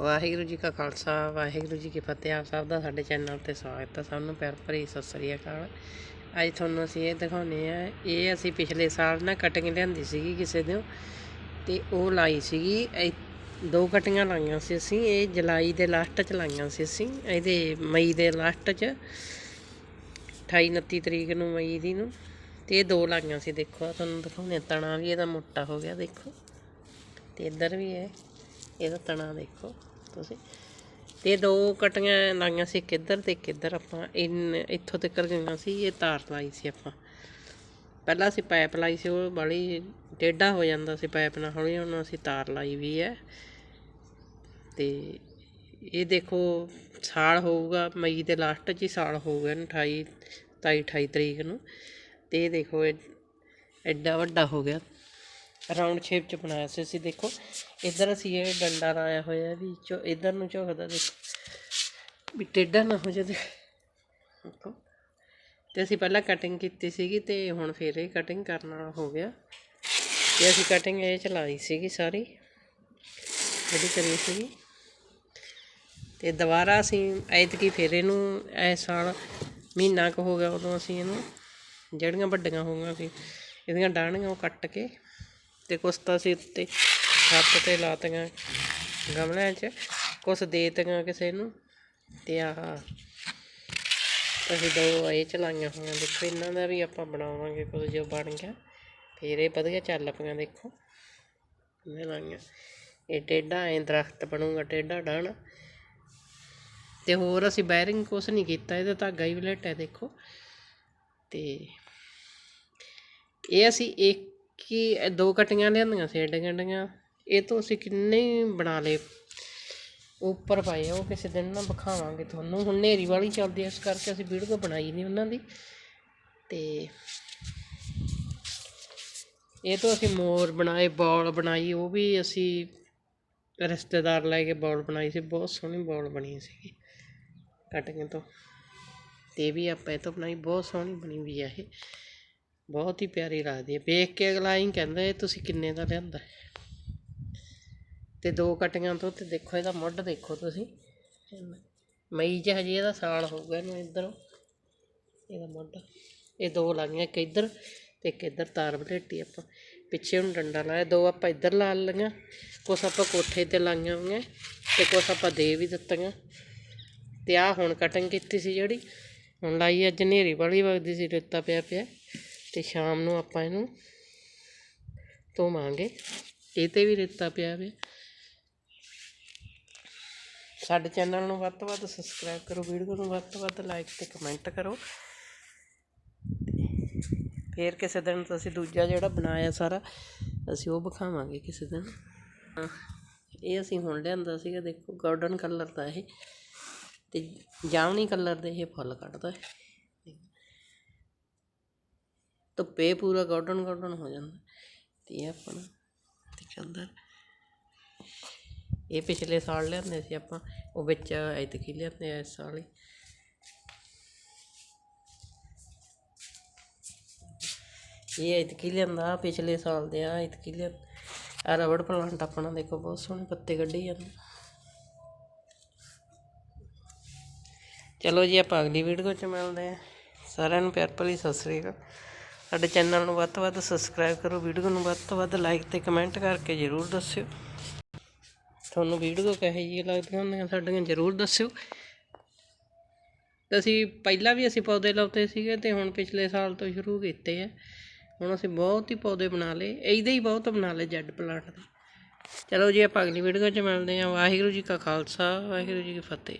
ਵਾਹਿਗੁਰੂ ਜੀ ਕਾ ਖਾਲਸਾ, ਵਾਹਿਗੁਰੂ ਜੀ ਕੀ ਫਤਿਹ। ਆਪ ਸਭ ਦਾ ਸਾਡੇ ਚੈਨਲ ਤੇ ਸਵਾਗਤ ਹੈ। ਸਭ ਨੂੰ ਪਿਆਰ ਭਰੀ ਸਤਿ ਸ੍ਰੀ ਅਕਾਲ। ਅੱਜ ਤੁਹਾਨੂੰ ਅਸੀਂ ਇਹ ਦਿਖਾਉਨੇ ਆ। ਇਹ ਅਸੀਂ ਪਿਛਲੇ ਸਾਲ ਨਾ ਕਟਿੰਗ ਲਿਆਂਦੀ ਸੀਗੀ ਕਿਸੇ ਦਿਨ ਤੇ ਉਹ ਲਾਈ ਸੀਗੀ। ਇਹ ਦੋ ਕਟਿੰਗਾਂ ਲਾਈਆਂ ਸੀ ਅਸੀਂ। ਇਹ ਜੁਲਾਈ ਦੇ ਲਾਸਟ ਚ ਲਾਈਆਂ ਸੀ ਅਸੀਂ। ਇਹਦੇ ਮਈ ਦੇ ਲਾਸਟ ਚ 28 29 ਤਰੀਕ ਨੂੰ ਮਈ ਦੀ ਨੂੰ। ਤੇ ਇਹ ਦੋ ਲਾਈਆਂ ਸੀ। ਦੇਖੋ, ਆਹ ਤੁਹਾਨੂੰ ਦਿਖਾਉਨੇ ਤਣਾ ਵੀ ਇਹਦਾ ਮੋਟਾ ਹੋ ਗਿਆ, ਦੇਖੋ। ਤੇ ਇੱਧਰ ਵੀ ਹੈ ਇਹਦਾ ਤਣਾ ਦੇਖੋ ਤੁਸੀਂ। ਤੇ ਦੋ ਕਟੀਆਂ ਲਾਈਆਂ ਸੀ ਕਿੱਧਰ ਤੇ ਕਿੱਧਰ ਆਪਾਂ। ਇਨ, ਇੱਥੋਂ ਤੱਕ ਗਈਆਂ ਸੀ, ਇਹ ਤਾਰ ਲਾਈ ਸੀ ਆਪਾਂ। ਪਹਿਲਾਂ ਅਸੀਂ ਪਾਈਪ ਲਾਈ ਸੀ, ਉਹ ਬੜੀ ਟੇਢਾ ਹੋ ਜਾਂਦਾ ਸੀ ਪਾਈਪ ਨਾਲ, ਹੌਲੀ ਹੁਣ ਅਸੀਂ ਤਾਰ ਲਾਈ ਵੀ ਹੈ। ਤੇ ਇਹ ਦੇਖੋ, ਸਾਲ ਹੋਊਗਾ, ਮਈ ਦੇ ਲਾਸਟ 'ਚ ਹੀ ਸਾਲ ਹੋਊਗਾ ਇਹਨੂੰ 28 27 28 ਤਰੀਕ ਨੂੰ। ਤੇ ਇਹ ਦੇਖੋ, ਇਹ ਐਡਾ ਵੱਡਾ ਹੋ ਗਿਆ। ਰਾਉਂਡ ਸ਼ੇਪ ਚ ਬਣਾਇਆ ਸੀ, ਅਸੀਂ ਦੇਖੋ। ਇੱਧਰ ਅਸੀਂ ਇਹ ਡੰਡਾ ਲਾਇਆ ਹੋਇਆ ਵੀ ਚੋ ਇੱਧਰ ਨੂੰ ਝੁਕਦਾ ਦੇਖੋ। ਵੀ ਟੇਢਾ ਨਾ ਹੋ ਜਾਵੇ। ਦੇਖੋ। ਤੇ ਅਸੀਂ ਪਹਿਲਾਂ ਕਟਿੰਗ ਕੀਤੀ ਸੀਗੀ ਤੇ ਹੁਣ ਫੇਰ ਇਹ ਕਟਿੰਗ ਕਰਨ ਵਾਲਾ ਹੋ ਗਿਆ। ਤੇ ਅਸੀਂ ਕਟਿੰਗ ਇਹ ਚਲਾਈ ਸੀਗੀ ਸਾਰੀ। ਜਿਹੜੀ ਕਰੀ ਸੀਗੀ। ਤੇ ਦੁਬਾਰਾ ਅਸੀਂ ਐਤਕੀ ਫੇਰ ਇਹਨੂੰ ਇਸ ਸਾਲ ਮਹੀਨਾ ਕੁ ਹੋ ਗਿਆ ਉਦੋਂ ਅਸੀਂ ਇਹਨੂੰ, ਜਿਹੜੀਆਂ ਵੱਡੀਆਂ ਹੋ ਗਈਆਂ ਸੀ, ਇਹਦੀਆਂ ਡਾਹਣੀਆਂ ਉਹ ਕੱਟ ਕੇ ਤੇ ਕੁਛ ਤਾਂ ਅਸੀਂ ਉੱਤੇ ਛੱਤ ਤੇ ਲਾਤੀਆਂ ਗਮਲਿਆਂ 'ਚ, ਕੁਛ ਦੇ ਤੀਆਂ ਕਿਸੇ ਨੂੰ ਅਤੇ ਆਹ ਅਸੀਂ ਦੋ ਇਹ ਚਲਾਈਆਂ ਹੋਈਆਂ, ਦੇਖੋ ਇਹਨਾਂ ਦਾ ਵੀ ਆਪਾਂ ਬਣਾਵਾਂਗੇ ਕੁਝ ਜੋ ਬਣ ਗਿਆ। ਫਿਰ ਇਹ ਵਧੀਆ ਚੱਲ ਪਈਆਂ, ਦੇਖੋ। ਇਹ ਲਾਈਆਂ। ਇਹ ਟੇਢਾ ਐਂ ਦਰਖਤ ਬਣੂਗਾ, ਟੇਢਾ ਡਾਹਣਾ। ਤੇ ਹੋਰ ਅਸੀਂ ਬੈਰਿੰਗ ਕੁਛ ਨਹੀਂ ਕੀਤਾ, ਇਹਦਾ ਧਾਗਾ ਹੀ ਵਲੇਟ ਹੈ, ਦੇਖੋ। ਤੇ ਇਹ ਅਸੀਂ ਇੱਕ ਹੀ ਦੋ ਕਟੀਆਂ ਲਿਆਂਦੀਆਂ ਸੀ ਏਡੀਆਂ ਏਡੀਆਂ ਇਹ ਤੋਂ ਅਸੀਂ ਕਿੰਨੇ ਹੀ ਬਣਾ ਲਏ। ਉੱਪਰ ਪਾਏ ਆ, ਉਹ ਕਿਸੇ ਦਿਨ ਨਾ ਵਿਖਾਵਾਂਗੇ ਤੁਹਾਨੂੰ। ਹੁਣ ਹਨੇਰੀ ਵਾਲੀ ਚੱਲਦੀ ਐ ਇਸ ਕਰਕੇ ਅਸੀਂ ਵੀਡੀਓ ਬਣਾਈ ਨਹੀਂ ਉਹਨਾਂ ਦੀ। ਤੇ ਇਹ ਤੋਂ ਅਸੀਂ ਮੋਰ ਬਣਾਏ, ਬੋਲ ਬਣਾਈ, ਉਹ ਵੀ ਅਸੀਂ ਰਿਸ਼ਤੇਦਾਰ ਲੈ ਕੇ ਬੋਲ ਬਣਾਈ ਸੀ। ਬਹੁਤ ਸੋਹਣੀ ਬੋਲ ਬਣੀ ਸੀਗੀ ਕਟਿੰਗ ਤੋਂ। ਤੇ ਇਹ ਵੀ ਆਪਾਂ ਇਹ ਤੋਂ ਬਣਾਈ, ਬਹੁਤ ਸੋਹਣੀ ਬਣੀ ਵੀ ਆ ਇਹ। ਬਹੁਤ ਹੀ ਪਿਆਰੀ ਲੱਗਦੀ ਹੈ। ਵੇਖ ਕੇ ਅਗਲਾ ਹੀ ਕਹਿੰਦਾ, ਇਹ ਤੁਸੀਂ ਕਿੰਨੇ ਦਾ ਲਿਆਂਦਾ ਅਤੇ ਦੋ ਕਟੀਆਂ ਤੋਂ ਤੇ ਦੇਖੋ, ਇਹਦਾ ਮੁੱਢ ਦੇਖੋ ਤੁਸੀਂ। ਮਈ 'ਚ ਹਜੇ ਇਹਦਾ ਸਾਲ ਹੋਊਗਾ ਇਹਨੂੰ ਇੱਧਰੋਂ। ਇਹਦਾ ਮੁੱਢ। ਇਹ ਦੋ ਲਾਈਆਂ, ਇੱਕ ਇੱਧਰ ਅਤੇ ਇੱਕ ਇੱਧਰ ਤਾਰ ਬਲੇਟੀ ਆਪਾਂ। ਪਿੱਛੇ ਹੁਣ ਡੰਡਾ ਲਾਇਆ, ਦੋ ਆਪਾਂ ਇੱਧਰ ਲਾ ਲਈਆਂ। ਕੁਛ ਆਪਾਂ ਕੋਠੇ ਤੇ ਲਾਈਆਂ ਹੋਈਆਂ ਅਤੇ ਕੁਛ ਆਪਾਂ ਦੇ ਵੀ ਦਿੱਤੀਆਂ। ਅਤੇ ਆਹ ਹੁਣ ਕਟਿੰਗ ਕੀਤੀ ਸੀ ਜਿਹੜੀ। ਹੁਣ ਲਾਈ ਅੱਜ ਹਨੇਰੀ ਵਾਲੀ ਵਗਦੀ ਸੀ, ਰੇਤਾ ਪਿਆ ਪਿਆ। ਤੇ ਸ਼ਾਮ ਨੂੰ ਆਪਾਂ ਇਹਨੂੰ ਧੋਵਾਂਗੇ। ਇਹ ਤੇ ਵੀ ਰੇਤਾ ਪਿਆ ਪਿਆ ਸਾਡੇ ਚੈਨਲ ਨੂੰ ਵੱਧ ਤੋਂ ਵੱਧ ਸਬਸਕ੍ਰਾਈਬ ਕਰੋ, ਵੀਡੀਓ ਨੂੰ ਵੱਧ ਤੋਂ ਵੱਧ ਲਾਈਕ ਤੇ ਕਮੈਂਟ ਕਰੋ। ਫੇਰ ਕਿਸੇ ਦਿਨ ਅਸੀਂ ਦੂਜਾ ਜਿਹੜਾ ਬਣਾਇਆ ਸਾਰਾ, ਅਸੀਂ ਉਹ ਵਿਖਾਵਾਂਗੇ ਕਿਸੇ ਦਿਨ। ਇਹ ਅਸੀਂ ਹੁਣ ਲਿਆਂਦਾ ਸੀਗਾ, ਦੇਖੋ, ਗੋਲਡਨ ਕਲਰ ਦਾ ਇਹ। ਤੇ ਜਾਮਨੀ ਕਲਰ ਦੇ ਇਹ ਫੁੱਲ ਕੱਢਦਾ ਹੈ ਧੁੱਪੇ ਪੂਰਾ ਗੋਲਡਨ ਗੋਲਡਨ ਹੋ ਜਾਂਦਾ। ਤੇ ਇਹ ਆਪਣਾ ਤੇ ਚੱਲਦਾ। ਇਹ ਪਿਛਲੇ ਸਾਲ ਲਿਆਂਦੇ ਸੀ ਆਪਾਂ, ਉਹ ਵਿੱਚ ਐਤਕੀ ਲਿਆਂਦੇ ਆ ਇਸ ਸਾਲ ਹੀ। ਇਹ ਐਤਕੀ ਲਿਆਂਦਾ, ਪਿਛਲੇ ਸਾਲ ਦੇ ਆ ਐਤਕੀ ਲਿਆ। ਆ ਰਬੜ ਪਲਾਂਟ ਆਪਣਾ ਦੇਖੋ, ਬਹੁਤ ਸੋਹਣੇ ਪੱਤੇ ਕੱਢੀ ਜਾਂਦੇ। ਚਲੋ ਜੀ, ਆਪਾਂ ਅਗਲੀ ਵੀਡੀਓ 'ਚ ਮਿਲਦੇ ਆ ਸਾਰਿਆਂ ਨੂੰ ਪਿਆਰ ਭਰੀ ਸਤਿ ਸ੍ਰੀ ਅਕਾਲ। ਸਾਡੇ ਚੈਨਲ ਨੂੰ ਵੱਧ ਤੋਂ ਵੱਧ ਸਬਸਕ੍ਰਾਈਬ ਕਰੋ, ਵੀਡੀਓ ਨੂੰ ਵੱਧ ਤੋਂ ਵੱਧ ਲਾਈਕ ਤੇ ਕਮੈਂਟ ਕਰਕੇ ਜਰੂਰ ਦੱਸਿਓ। ਤੁਹਾਨੂੰ ਵੀਡੀਓ ਕਿਹੋ ਜਿਹੀਆਂ ਲੱਗਦੀਆਂ ਹੁੰਦੀਆਂ ਸਾਡੀਆਂ ਜਰੂਰ ਦੱਸਿਓ। ਤੇ ਅਸੀਂ ਪਹਿਲਾਂ ਵੀ ਅਸੀਂ ਪੌਦੇ ਲਾਉਂਦੇ ਸੀਗੇ ਤੇ ਹੁਣ ਪਿਛਲੇ ਸਾਲ ਤੋਂ ਸ਼ੁਰੂ ਕੀਤੇ ਆ। ਹੁਣ ਅਸੀਂ ਬਹੁਤ ਹੀ ਪੌਦੇ ਬਣਾ ਲਏ, ਇਹਦੇ ਹੀ ਬਹੁਤ ਬਣਾ ਲਏ ਜੈਡ ਪਲਾਂਟ ਦੇ। ਚਲੋ ਜੀ, ਆਪਾਂ ਅਗਲੀ ਵੀਡੀਓ 'ਚ ਮਿਲਦੇ ਹਾਂ। ਵਾਹਿਗੁਰੂ ਜੀ ਕਾ ਖਾਲਸਾ, ਵਾਹਿਗੁਰੂ ਜੀ ਕੀ ਫਤਿਹ।